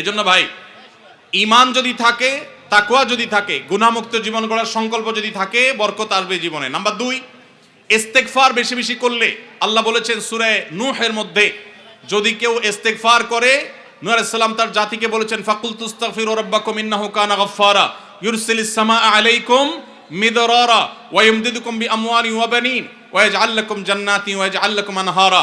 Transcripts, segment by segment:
এজন্য ভাই ইমান যদি থাকে তাকুয়া যদি থাকে গুণামুক্ত জীবন গড়ার সংকল্প যদি থাকে, বরকত আসবে জীবনে। নাম্বার দুই ইস্তেকফার বেশি বেশি করলে, আল্লাহ বলেছেন সুরে নুহের মধ্যে, যদি কেউ ইস্তেকফার করে সালাম তার জাতিকে বলেছেন ফাকুল তুস্তাগফিরু রাব্বাকুম ইন্নাহু কানা গাফফারা, ইউরসিলিস সামাআ আলাইকুম মিদরারা, ওয়া ইমদিদুকুম বিআমওয়ালিন ওয়া বানিন, ওয়া ইয়াজআল লাকুম জান্নাতিন ওয়া ইয়াজআল লাকুম আনহারা।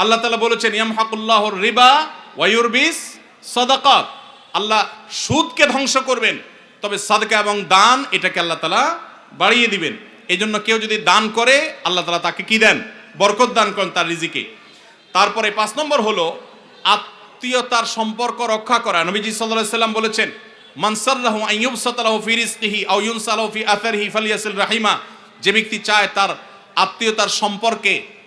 আল্লাহ তালা বলেছেন, ইয়ামহাকুল্লাহ রিবা ওয়ায়ুরবিস সদাকাত। আল্লাহ সুদকে ধ্বংস করবেন, তবে সাদকা এবং দান এটাকে আল্লাহ তালা বাড়িয়ে দিবেন। এই জন্য কেউ যদি দান করে, আল্লাহ তালা তাকে কি দেন? বরকত দান করেন তার রিজিকে। তারপরে পাঁচ নম্বর হলো আত্মীয়তার সম্পর্ক রক্ষা করা। নবীজি সাল্লাল্লাহু সাল্লাম বলেছেন মানসাল্লাহু আইয়ুব সাতালাহু ফি রিজকিহি আও ইউনসালাহু ফি আথারিহি ফালিয়াসিল রাহিমা। যে ব্যক্তি চায় তার আত্মীয়তার সম্পর্কে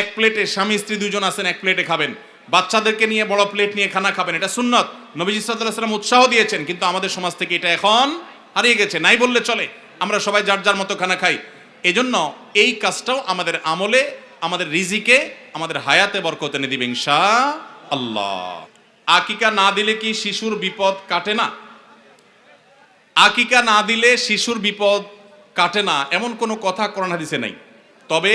এক প্লেটে স্বামী, স্ত্রী দুজন আছেন, এক প্লেটে খাবেন। বাচ্চাদেরকে নিয়ে, বড় প্লেট নিয়ে খানা খাবেন। এটা সুন্নত। নবীজি সাল্লাম উৎসাহ দিয়েছেন, কিন্তু আমাদের সমাজ থেকে এটা এখন হারিয়ে গেছে। নাই বললে চলে। আমরা সবাই যার যার মতো খানা খাই। এজন্য এই কাজটাও আমাদের আমলে, আমাদের রিজিকে, আমাদের হায়াতে বরকত এনে দিবে ইনশা আল্লাহ আকিকা না দিলে কি শিশুর বিপদ কাটে না? আকিকা না দিলে শিশুর বিপদ কাটে না, এমন কোনো কথা কোরআন হাদিসে নাই। তবে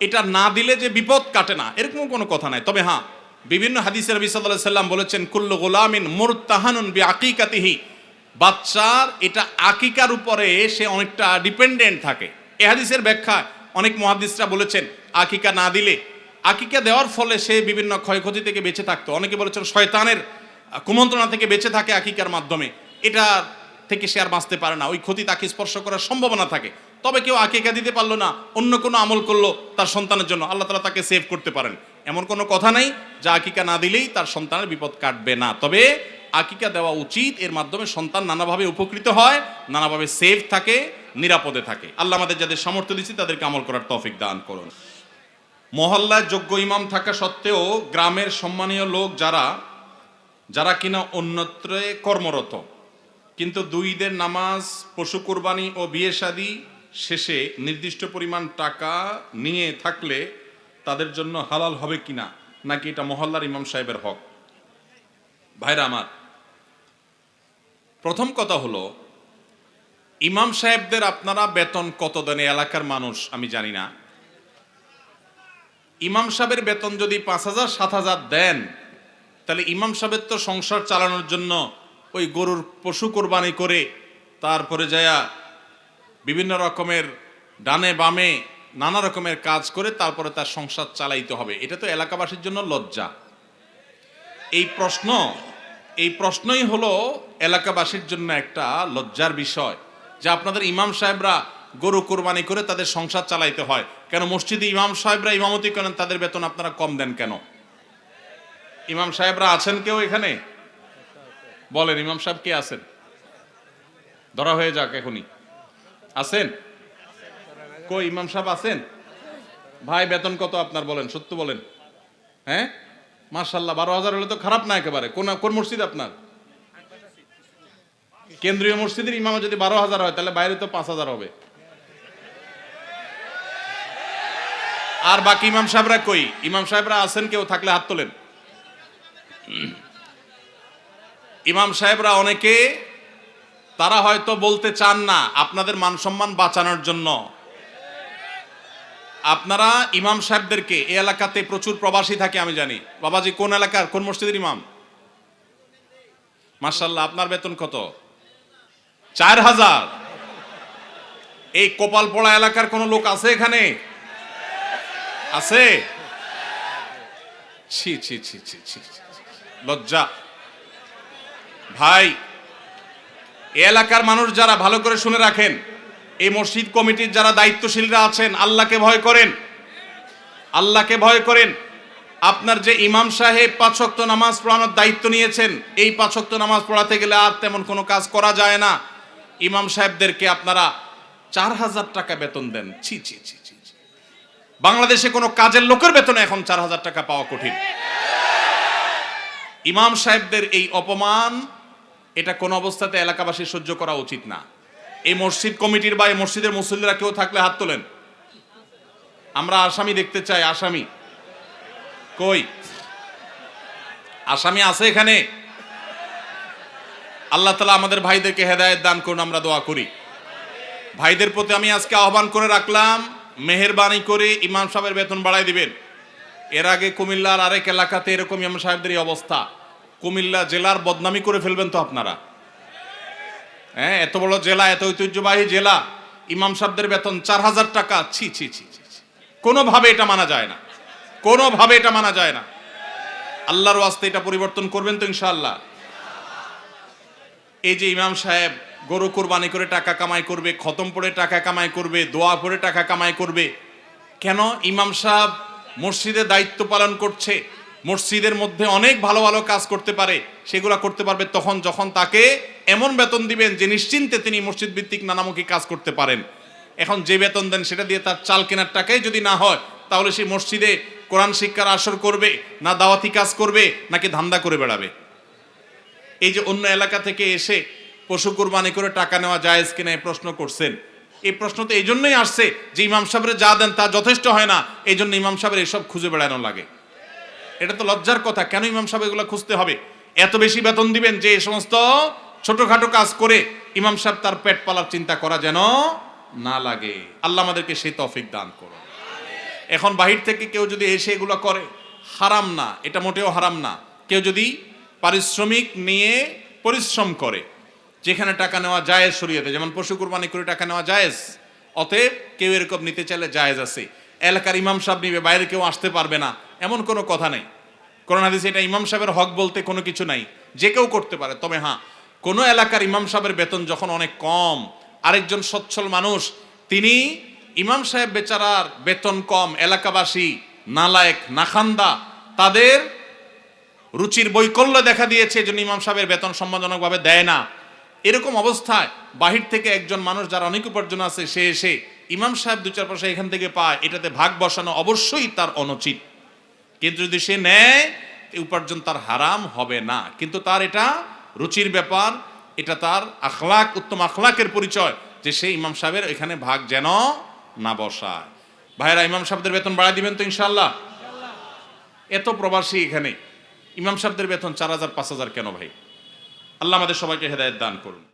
এটা না দিলে যে বিপদ কাটে না, এরকম কোনো কথা নাই। তবে হ্যাঁ বিভিন্ন হাদিসের সাল্লাল্লাহু আলাইহি সাল্লাম বলেছেন, কুল্লু গোলামিন মুরতাহানুন বি আকিকাতিহি বাচ্চার এটা আকিকার উপরে সে অনেকটা ডিপেন্ডেন্ট থাকে। এ হাদিসের ব্যাখ্যা অনেক মহাদিসরা বলেছেন, আকিকা না দিলে। আকিকা দেওয়ার ফলে সে বিভিন্ন ক্ষয়ক্ষতি থেকে বেঁচে থাকতো। অনেকে বলেছেন, শয়তানের কুমন্ত্রণা থেকে বেঁচে থাকে আকিকার মাধ্যমে। এটা থেকে সে আর বাঁচতে পারে না। ওই ক্ষতি তাকে স্পর্শ করার সম্ভাবনা থাকে। তবে কেউ আকিকা দিতে পারল না, অন্য কোনো আমল করল তার সন্তানের জন্য। আল্লাহ তালা তাকে সেভ করতে পারেন। এমন কোনো কথা নাই যা আকিকা না দিলেই তার সন্তানের বিপদ কাটবে না। তবে আকিকা দেওয়া উচিত, এর মাধ্যমে সন্তান নানাভাবে উপকৃত হয়, নানাভাবে সেফ থাকে, নিরাপদে থাকে। আল্লাহ আমাদের যাদের সামর্থ্য দিচ্ছি তাদেরকে আমল করার তৌফিক দান করুন। মহল্লায় যোগ্য ইমাম থাকা সত্ত্বেও গ্রামের সম্মানীয় লোক যারা যারা কিনা অন্যত্রে কর্মরত, কিন্তু দুই ঈদের নামাজ, পশু কোরবানি ও বিয়ে শাদী শেষে নির্দিষ্ট পরিমাণ টাকা নিয়ে থাকলে তাদের জন্য হালাল হবে কিনা, নাকি এটা মহল্লার ইমাম সাহেবের হক? ভাইরা আমার, প্রথম কথা হলো, ইমাম সাহেবদের আপনারা বেতন কত দেন এলাকার মানুষ আমি জানি না। ইমাম সাহেবের বেতন যদি পাঁচ হাজার, সাত হাজার দেন, তাহলে ইমাম সাহেবের তো সংসার চালানোর জন্য ওই গরুর পশু কোরবানি করে তারপরে যায়া বিভিন্ন রকমের ডানে বামে নানা রকমের কাজ করে তারপরে তার সংসার চালাইতে হবে। এটা তো এলাকাবাসীর জন্য লজ্জা। এই প্রশ্ন, এই প্রশ্নই হলো এলাকাবাসীর জন্য একটা লজ্জার বিষয় যে আপনাদের ইমাম সাহেবরা গরু কোরবানি করে তাদের সংসার চালাইতে হয়। কেন মসজিদে ইমাম সাহেবরা ইমামতি করেন, তাদের বেতন আপনারা কম দেন কেন? ইমাম সাহেবরা আছেন কেউ এখানে? বলেন, ইমাম সাহেব কে আছেন? ধরা হয়ে যাক এখনই। আছেন? কই, ইমাম সাহেব আছেন? ভাই, বেতন কত আপনার বলেন, সত্য বলেন। হ্যাঁ? মার্শাল্লাহ বারো হাজার হলে তো খারাপ না একেবারে। কোন কোন মসজিদ আপনার? কেন্দ্রীয় মসজিদের ইমাম যদি বারো হাজার হয়, তাহলে বাইরে তো পাঁচ হাজার হবে। আর বাকি ইমাম সাহেবরা কই? ইমাম সাহেবরা আছেন, কেউ থাকলে হাত তোলেন। ইমাম সাহেবরা অনেকে তারা হয়তো বলতে চান না আপনাদের মান সম্মান বাঁচানোর জন্য আপনারা ইমাম সাহেবদেরকে এই এলাকাতে প্রচুর প্রবাসী থাকে আমি জানি বাবাজি কোন এলাকার কোন মসজিদের ইমাম মার্শাল্লাহ আপনার বেতন কত চার হাজার এই কপালপড়া এলাকার কোন লোক আছে এখানে আছে। লজ্জা ভাই এলাকার মানুষ যারা ভালো করে শুনে রাখেন, এই মসজিদ কমিটির যারা দায়িত্বশীলরা আছেন, আল্লাহকে ভয় করেন। আল্লাহকে ভয় করেন। আপনার যে ইমাম সাহেব পাঁচক্ত নামাজ পড়ানোর দায়িত্ব নিয়েছেন, এই পাঁচক্ত নামাজ পড়াতে গেলে আর তেমন কোনো কাজ করা যায় না। ইমাম সাহেবদেরকে আপনারা চার হাজার টাকা বেতন দেন। ছি ছি ছি ছি। বাংলাদেশে কোনো কাজের লোকের বেতনে এখন চার হাজার টাকা পাওয়া কঠিন। ইমাম সাহেবদের এই অপমান এটা কোন অবস্থাতে এলাকাবাসী সহ্য করা উচিত না। এই মসজিদ কমিটির বা এই মসজিদের মুসল্লিরা কেউ থাকলে হাত তোলেন। আমরা আসামি দেখতে চাই, আসামি। কই? আসামি আছে এখানে? আল্লাহ তালা আমাদের ভাইদেরকে হেদায়েত দান করুন, আমরা দোয়া করি। ভাইদের প্রতি আমি আজকে আহ্বান করে রাখলাম, মেহেরবানি করে ইমাম সাহেবের বেতন বাড়াই দিবেন। এর আগে কুমিল্লার আরেক এলাকাতে এরকম ইমাম সাহেবদের অবস্থা। কুমিল্লা জেলার বদনামি করে ফেলবেন তো আপনারা। হ্যাঁ এত বড় জেলা, এত ঐতিহ্যবাহী জেলা। ইমাম সাহেবদের বেতন চার হাজার টাকা। ছি ছি ছি ছি। কোনোভাবে এটা মানা যায় না। কোনোভাবে এটা মানা যায় না। আল্লাহর ওয়াস্তে এটা পরিবর্তন করবেন তো ইনশাআল্লাহ। এই যে ইমাম সাহেব গরু কোরবানি করে টাকা কামাই করবে, খতম পড়ে টাকা কামাই করবে, দোয়া পড়ে টাকা কামাই করবে, কেন ইমাম সাহেব মসজিদে দায়িত্ব পালন করছে? মসজিদের মধ্যে অনেক ভালো ভালো কাজ করতে পারে, সেগুলা করতে পারবে তখন যখন তাকে এমন বেতন দিবেন যে নিশ্চিন্তে তিনি মসজিদ ভিত্তিক নানামুখী কাজ করতে পারেন। এখন যে বেতন দেন সেটা দিয়ে তার চাল কেনার টাকাই যদি না হয়, তাহলে সেই মসজিদে কোরআন শিক্ষার আসর করবে, না দাওয়াতি কাজ করবে, নাকি ধান্দা করে বেড়াবে। এই যে অন্য এলাকা থেকে এসে পশু কোরবানি করে টাকা নেওয়া জায়েজ কিনা এই প্রশ্ন করছেন। এই প্রশ্ন তো এই জন্যই আসছে যে ইমাম সাহেবের যা দেন তা যথেষ্ট হয় না, এই জন্য ইমাম সাহেবের এসব খুঁজে বেড়ানো লাগে। এটা তো লজ্জার কথা, কেন ইমাম সাহেব এগুলো খুঁজতে হবে? এত বেশি বেতন দিবেন যে এই সমস্ত ছোটখাটো কাজ করে ইমাম সাহেব তার পেট পালার চিন্তা করা যেন না লাগে। আল্লাহ আমাদেরকে সেই তফিক দান করুন। এখন বাহির থেকে কেউ যদি এসে এগুলো করে, হারাম না, এটা মোটেও হারাম না। কেউ যদি পারিশ্রমিক নিয়ে পরিশ্রম করে, যেখানে টাকা নেওয়া জায়েজ শরীয়তে, যেমন পশু কুরবানি করে টাকা নেওয়া জায়েজ, অতএব কেউ এরকম নিতে চাইলে জায়েজ আছে। এলাকার ইমাম সাহেব নিবে, বাইরে কেউ আসতে পারবে না। এমন কোনো কথা নেই। কোরআন হাদিসে এটা ইমাম সাহেবের হক বলতে কোনো কিছু নাই। যে কেউ করতে পারে, তবে হ্যাঁ কোনো এলাকার ইমাম সাহেবের বেতন যখন অনেক কম, আরেকজন সচ্ছল মানুষ, তিনি ইমাম সাহেব বেচারার বেতন কম, এলাকাবাসী, নালায়েক, নাখান্দা, তাদের রুচির বৈকল্য দেখা দিয়েছে, এজন্য ইমাম সাহেবের বেতন সম্মানজনকভাবে দেয় না। এরকম অবস্থায় বাহির থেকে একজন মানুষ যার অনেক উপার্জন আছে, সে এসে ইমাম সাহেব দু চার পয়সা এখান থেকে পায়, এটাতে ভাগ বসানো অবশ্যই তার অনুচিত। কিন্তু যদি সে নেয় উপার্জন তার হারাম হবে না। কিন্তু তার এটা রুচির ব্যাপার, এটা তার আখলাক, উত্তম আখলাকের পরিচয় যে সে ইমাম সাহেবের এখানে ভাগ যেন না বসায়। ভাইরা ইমাম সাহেবদের বেতন বাড়ায় দিবেন তো ইনশাল্লাহ এত প্রবাসী এখানে, ইমাম সাহেবদের বেতন চার হাজার, পাঁচ হাজার কেন ভাই? আল্লাহ আমাদের সবাইকে হেদায়ত দান করুন।